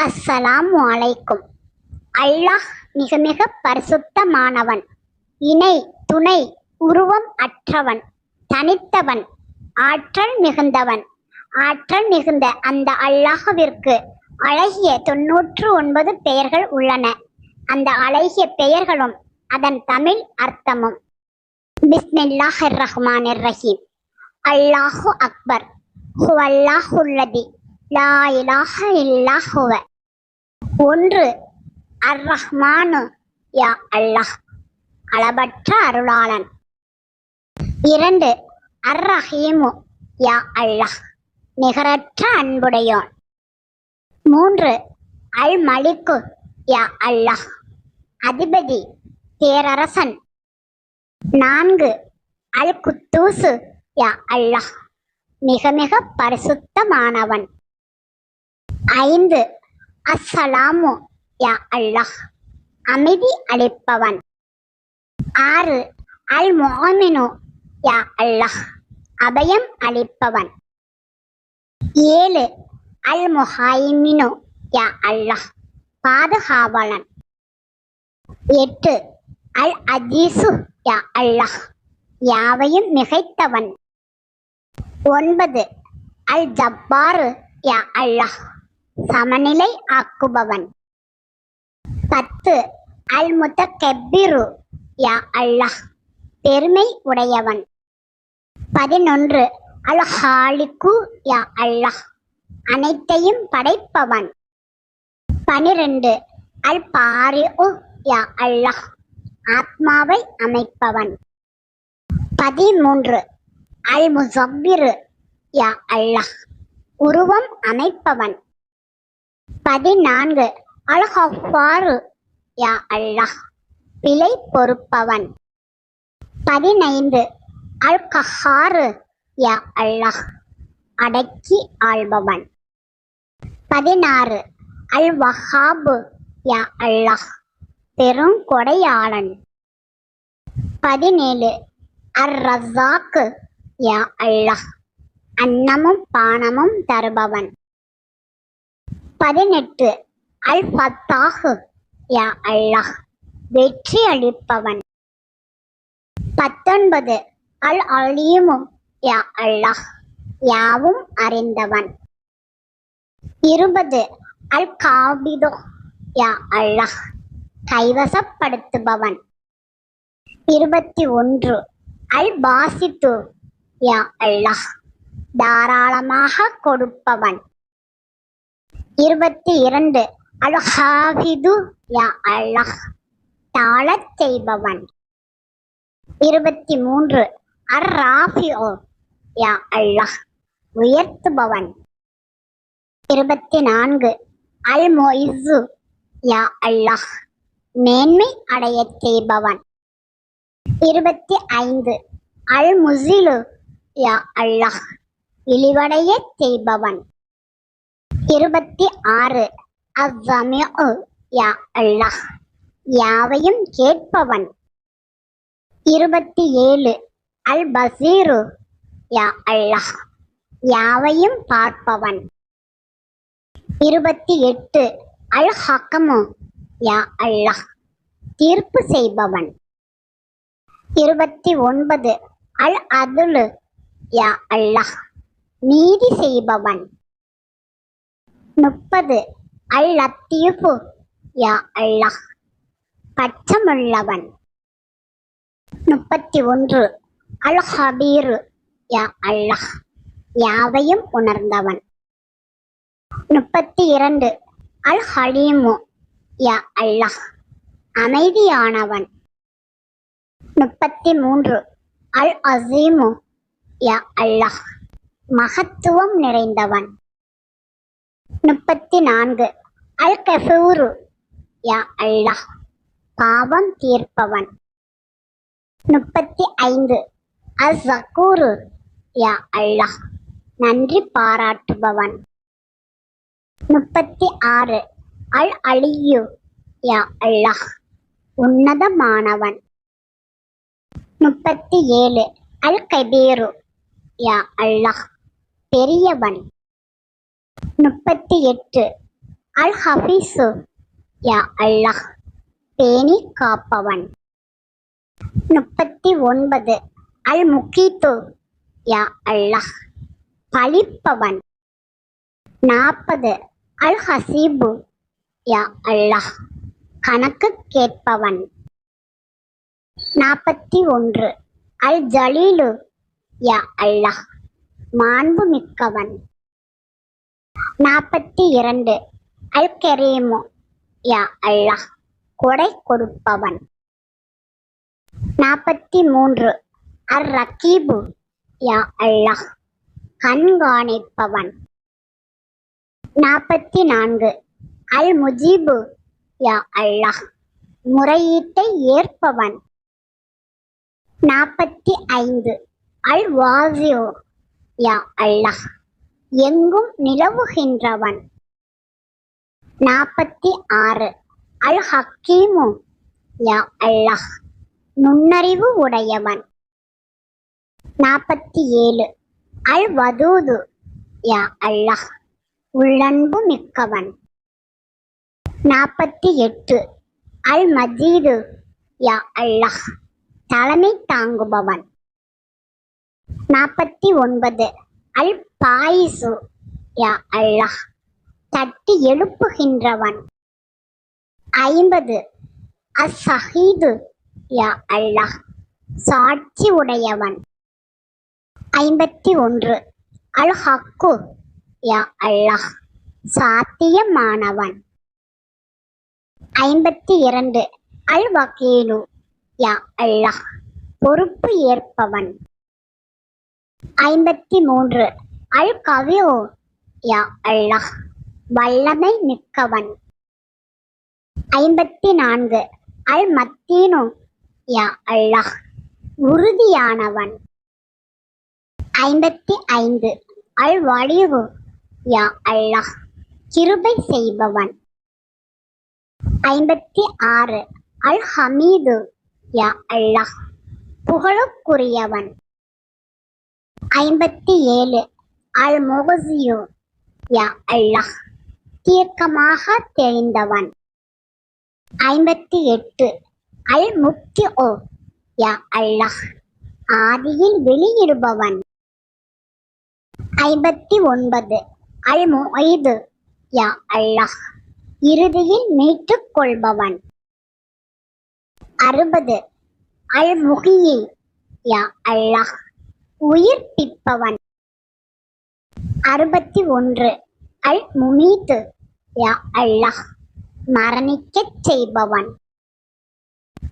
அஸ்ஸலாம் அலைக்கும் அல்லாஹ் மிக மிக பரிசுத்தமானவன். இணை துணை உருவம் அற்றவன். தனித்தவன் ஆற்றல் மிகுந்தவன். ஆற்றல் மிகுந்த அந்த அல்லாஹவிற்கு அழகிய தொன்னூற்று ஒன்பது பெயர்கள் உள்ளன. அந்த அழகிய பெயர்களும் அதன் தமிழ் அர்த்தமும். பிஸ்மில்லாஹிர் ரஹ்மான் ரஹீம் அல்லாஹு அக்பர். ஹுவல்லாஹுல்லதி. லா இலாஹ இல்லா ஒன்று அர் ரஹ்மானு யா அல்லாஹ். அளபற்ற அருளாளன். இரண்டு அர் ரஹீமு யா அல்லாஹ். நிகரற்ற அன்புடையோன். மூன்று அல் மலிக்கு யா அல்லாஹ். அதிபதி பேரரசன். நான்கு அல் குத்தூசு யா அல்லாஹ். மிக மிக பரிசுத்தமானவன். ஐந்து. அஸ்ஸலாமு யா அல்லாஹ். அமைதி அளிப்பவன் ஆறு. அல் மோமினு யா அல்லாஹ். அபயம் அளிப்பவன். ஏழு. அல் முஹாயிமினு யா அல்லாஹ். பாதுகாவலன். எட்டு. அல் அஜீசு யா அல்லாஹ். யாவையும் மிகைத்தவன். ஒன்பது. அல் ஜப்பாரு யா அல்லாஹ். சமநிலை ஆக்குபவன். பத்து அல் முத்தகெப்பிரு யா அல்லாஹ் பெருமை உடையவன். பதினொன்று அல் ஹாலிக்கு யா அல்லாஹ் அனைத்தையும் படைப்பவன். பனிரெண்டு அல் பாரி யா அல்லாஹ் ஆத்மாவை அமைப்பவன். பதிமூன்று அல் முசவ்விரு யா அல்லாஹ் உருவம் அமைப்பவன். பதினான்கு. அல் யா அல்லாஹ் பிழை பொறுப்பவன். பதினைந்து. அல் கஹாரு யா அல்லாஹ் அடக்கி ஆள்பவன். பதினாறு. அல் வஹாபு யா அல்லாஹ் பெரும் கொடையாளன். பதினேழு. அர் ரசாக்கு யா அல்லாஹ் அன்னமும் பானமும் தருபவன். பதினெட்டு. அல் ஃபத்தாஹு யா அல்லாஹ். வெற்றி அளிப்பவன். பத்தொன்பது. அல் அலீமு யா அல்லாஹ். யாவும் அறிந்தவன். இருபது. அல் காபிதோ யா அல்லாஹ். கைவசப்படுத்துபவன். இருபத்தி ஒன்று. அல் பாசித்து யா அல்லாஹ். தாராளமாக கொடுப்பவன். இருபத்தி இரண்டு. அல்ஹாஃபிது யா அல்லாஹ் தாழச் செய்பவன். இருபத்தி மூன்று. அர் ராஃபிஓ யா அல்லாஹ் உயர்த்துபவன். இருபத்தி நான்கு. அல் மொய்சு யா அல்லாஹ் மேன்மை அடையச் செய்பவன். இருபத்தி ஐந்து. அல் முசிலு யா அல்லாஹ் இழிவடையச் செய்பவன். இருபத்தி ஆறு. அவ்வமிஉ யா அல்லாஹ். யாவையும் கேட்பவன். இருபத்தி ஏழு. அல் பசீரு யா அல்லாஹ். யாவையும் பார்ப்பவன். இருபத்தி எட்டு. அல் ஹக்கமு யா அல்லாஹ். தீர்ப்பு செய்பவன். இருபத்தி ஒன்பது. அல் அதுலு யா அல்லாஹ். நீதி செய்பவன். முப்பது அல் லத்தீஃபு யா அல்லாஹ் பச்சமுள்ளவன் முப்பத்தி ஒன்று அல் ஹபீரு யா அல்லாஹ் யாவையும் உணர்ந்தவன் முப்பத்தி இரண்டு அல் ஹலீமு யா அல்லாஹ் அமைதியானவன் முப்பத்தி மூன்று அல் அசீமு யா அல்லாஹ் மகத்துவம் நிறைந்தவன் முப்பத்தி நான்கு அல் கஃபூரு யா அல்லாஹ் பாவம் தீர்ப்பவன். முப்பத்தி ஐந்து அல் ஜக்கூரு யா அல்லாஹ் நன்றி பாராட்டுபவன். முப்பத்தி ஆறு அல் அலியு யா அல்லாஹ் உன்னதமானவன். முப்பத்தி ஏழு அல் கபீரு யா அல்லாஹ் பெரியவன். முப்பத்தி எட்டு அல் ஹபீசு யா அல்லாஹ் பேணி காப்பவன். முப்பத்தி ஒன்பது அல் முக்கீத்து யா அல்லாஹ் பழிப்பவன். நாற்பது. அல் ஹசீபு யா அல்லாஹ் கணக்கு கேட்பவன். நாற்பத்தி ஒன்று அல் ஜலீலு யா அல்லாஹ் மாண்பு மிக்கவன் நாற்பத்தி இரண்டு. அல் கரீமு. யா அல்லாஹ் கொடை கொடுப்பவன். நாற்பத்தி மூன்று. அர் ரக்கீபு யா அல்லாஹ் கண்காணிப்பவன். நாற்பத்தி நான்கு. அல் முஜீபு. யா அல்லாஹ் முறையீட்டை ஏற்பவன். நாற்பத்தி ஐந்து. அல் வாசியோ யா அல்லாஹ் எங்கும் நிலவுகின்றவன். நாற்பத்தி ஆறு அல் ஹக்கீமு. யா அல்லாஹ். நுண்ணறிவு உடையவன். நாற்பத்தி ஏழு அல் வதூது. யா அல்லாஹ். உள்ளன்பு மிக்கவன். நாற்பத்தி எட்டு அல் மஜீது. யா அல்லாஹ். தலைமை தாங்குபவன். நாற்பத்தி ஒன்பது அல் பாயிசு. யா அல்லாஹ். தட்டி எழுப்புகின்றவன். ஐம்பது. அசஹீது யா அல்லாஹ். சாட்சி உடையவன். ஐம்பத்தி ஒன்று. அல் ஹக்கு. யா அல்லாஹ். சாத்தியமானவன். ஐம்பத்தி இரண்டு. அல் வகீலு. யா அல்லாஹ். பொறுப்பு ஏற்பவன். ஐம்பத்தி மூன்று அல் கவியோ யா அல்லாஹ் வல்லமை மிக்கவன். ஐம்பத்தி நான்கு அல் மத்தீனு யா அல்லாஹ் உறுதியானவன். ஐம்பத்தி ஐந்து அல் வலிவு யா அல்லாஹ் கிருபை செய்பவன். ஐம்பத்தி ஆறு அல் ஹமீது யா அல்லாஹ் புகழுக்குரியவன். ஐம்பத்தி ஏழு. அல் முகசியு. யா அல்லாஹ். தீர்க்கமாக தெரிந்தவன். ஐம்பத்தி எட்டு. அல் முக்தி ஓ யா அல்லாஹ். ஆதியில் வெளியிடுபவன். ஐம்பத்தி ஒன்பது. அல் முயது யா அல்லாஹ். இறுதியில் மீட்டுக் கொள்பவன் அறுபது. அல் முகியில் யா அல்லாஹ். உயிர்ப்பிப்பவன். அறுபத்தி ஒன்று அல் முமீது யா அல்லாஹ் மரணிக்கச் செய்பவன்.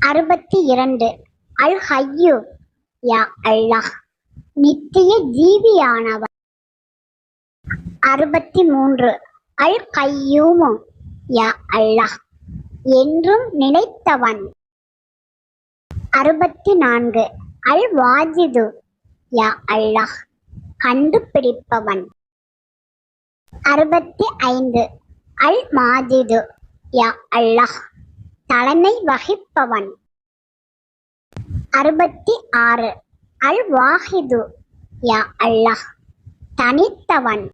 அறுபத்தி இரண்டு அல் ஹையு. யா அல்லாஹ் நித்திய ஜீவியானவன். அறுபத்தி மூன்று அல் கையூமு. யா அல்லாஹ் என்றும் நிலைத்தவன் அறுபத்தி நான்கு அல் வாஜிது. யா அல்லாஹ். கண்டுபிடிப்பவன். அறுபத்தி ஐந்து. அல் மாஜிது யா அல்லாஹ். தலைமை வகிப்பவன். அறுபத்தி ஆறு. அல் வாஹிது யா அல்லாஹ். தனித்தவன்.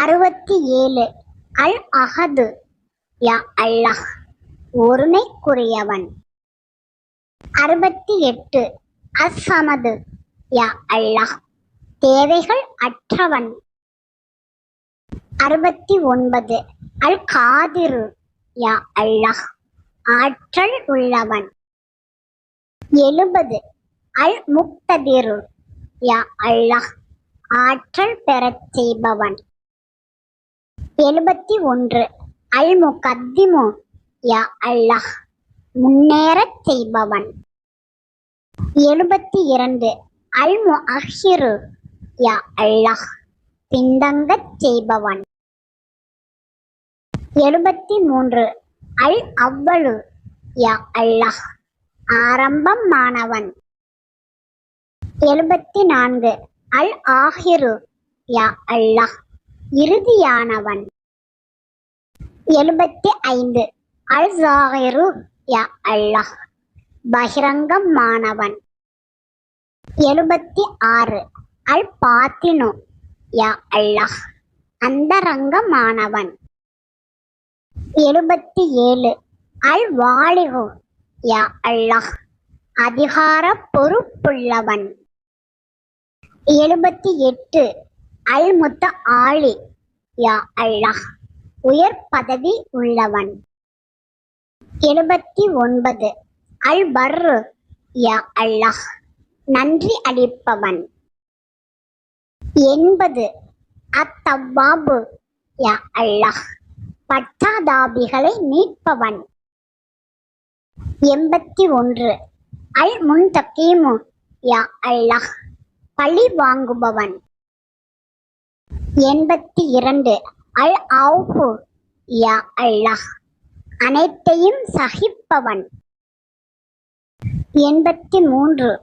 அறுபத்தி ஏழு. அல் அஹது யா அல்லாஹ். ஒருமைக்குரியவன். அறுபத்தி எட்டு. அசமது யா அல்லாஹ். தேவைகள் அற்றவன். அறுபத்தி ஒன்பது. அல் காதிரு யா அல்லாஹ். ஆற்றல் உள்ளவன். எழுபது. அல் முக்ததிரு யா அல்லாஹ். ஆற்றல் பெறச் செய்பவன். எழுபத்தி ஒன்று. அல் முகத்திமு யா அல்லாஹ். முன்னேறச் செய்பவன். எழுபத்தி இரண்டு. அல் முஹிரு யா அல்லாஹ் பின்தங்கச் செய்பவன். எழுபத்தி மூன்று அல் அவ்வளு. யா அல்லாஹ் ஆரம்பமானவன் எழுபத்தி நான்கு அல் ஆஹிரு. யா அல்லாஹ் இறுதியானவன். எழுபத்தி ஐந்து அல் ஜாகிரு யா அல்லாஹ் பகிரங்கமானவன் எழுபத்தி ஆறு அல் பாத்தினு யா அல்லாஹ். அந்தரங்கமானவன் எழுபத்தி ஏழு அல் வாலிகு யா அல்லாஹ். அதிகார பொறுப்புள்ளவன். எழுபத்தி எட்டு அல் முத்த ஆளி யா அல்லாஹ். உயர் பதவி உள்ளவன். எழுபத்தி ஒன்பது அல் பர்ரு யா அல்லாஹ். நன்றி அளிப்பவன். எண்பது அத்தவ்வாபு யா அல்லாஹ். பட்டாதாபிகளை மீட்பவன். எண்பத்தி ஒன்று அல் முன்தகீமு யா அல்லாஹ். பழி வாங்குபவன். எண்பத்தி இரண்டு அல் ஆஃபு யா அல்லாஹ். அனைத்தையும் சகிப்பவன். எண்பத்தி மூன்று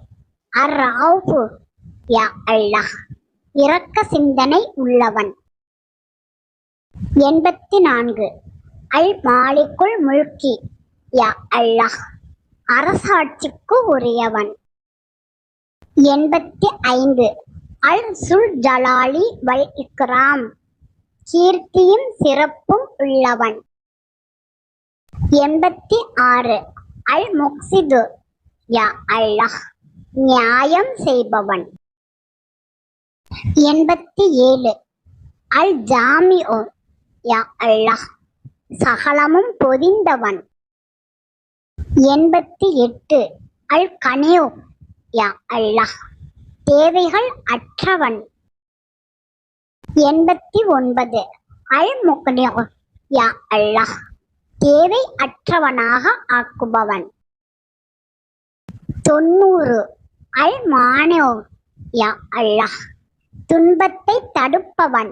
அர் ஆஃபு யா அல்லாஹ் இரக்க சிந்தனை உள்ளவன். எண்பத்தி நான்கு அல் மாலிக்குள் முழுக்கி யா அல்லாஹ் அரசாட்சிக்கு உரியவன். எண்பத்தி ஐந்து அல் சுல் ஜலாலி வல் இக்ராம். கீர்த்தியும் சிறப்பும் உள்ளவன். எண்பத்தி ஆறு அல் முக்சிது. யா அல்லாஹ் நியாயம் செய்பவன். எண்பத்தி ஏழு அல் ஜாமிஓ யா அல்லாஹ். சகலமும் பொதிந்தவன். எண்பத்தி எட்டு அல் கனியோ யா அல்லாஹ். தேவைகள் அற்றவன். எண்பத்தி ஒன்பது அல் முக்னியோ யா அல்லாஹ். தேவை அற்றவனாக ஆக்குபவன். தொண்ணூறு. அல் மானியோ யா அல்லாஹ் துன்பத்தை தடுப்பவன்.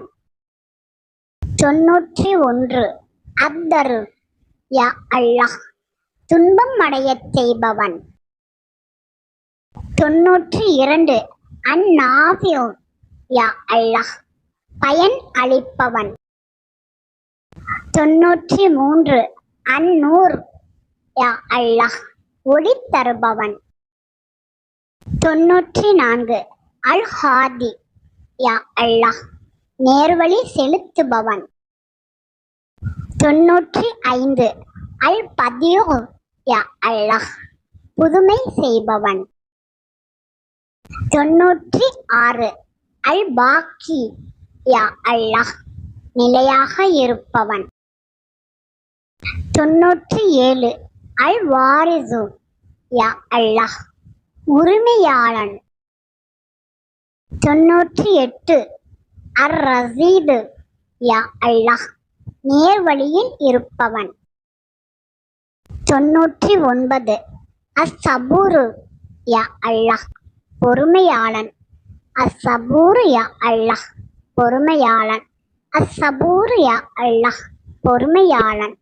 தொன்னூற்றி ஒன்று அப்தரு யா அல்லாஹ் துன்பம் அடையச் செய்பவன். தொன்னூற்றி இரண்டு அந்நாபியோ யா அல்லாஹ் பயன் அளிப்பவன். தொன்னூற்றி மூன்று அந்நூர் யா அல்லாஹ் ஒளி தருபவன். தொன்னூற்றி நான்கு அல் ஹாதி யா அல்லாஹ் நேர்வழி செலுத்துபவன். தொன்னூற்றி ஐந்து அல் பதியோ யா அல்லாஹ் புதுமை செய்பவன். தொன்னூற்றி ஆறு அல் பாக்கி யா அல்லாஹ் நிலையாக இருப்பவன். தொன்னூற்றி ஏழு அல் வாரிசு யா அல்லாஹ் உரிமையாளன். தொன்னூற்றி எட்டு அர் ரசீது யா அல்லாஹ் நேர்வழியில் இருப்பவன். தொன்னூற்றி ஒன்பது அசபூரு யா அல்லாஹ் பொறுமையாளன். அசபூரு யா அல்லாஹ் பொறுமையாளன். அசபூரு யா அல்லாஹ் பொறுமையாளன்.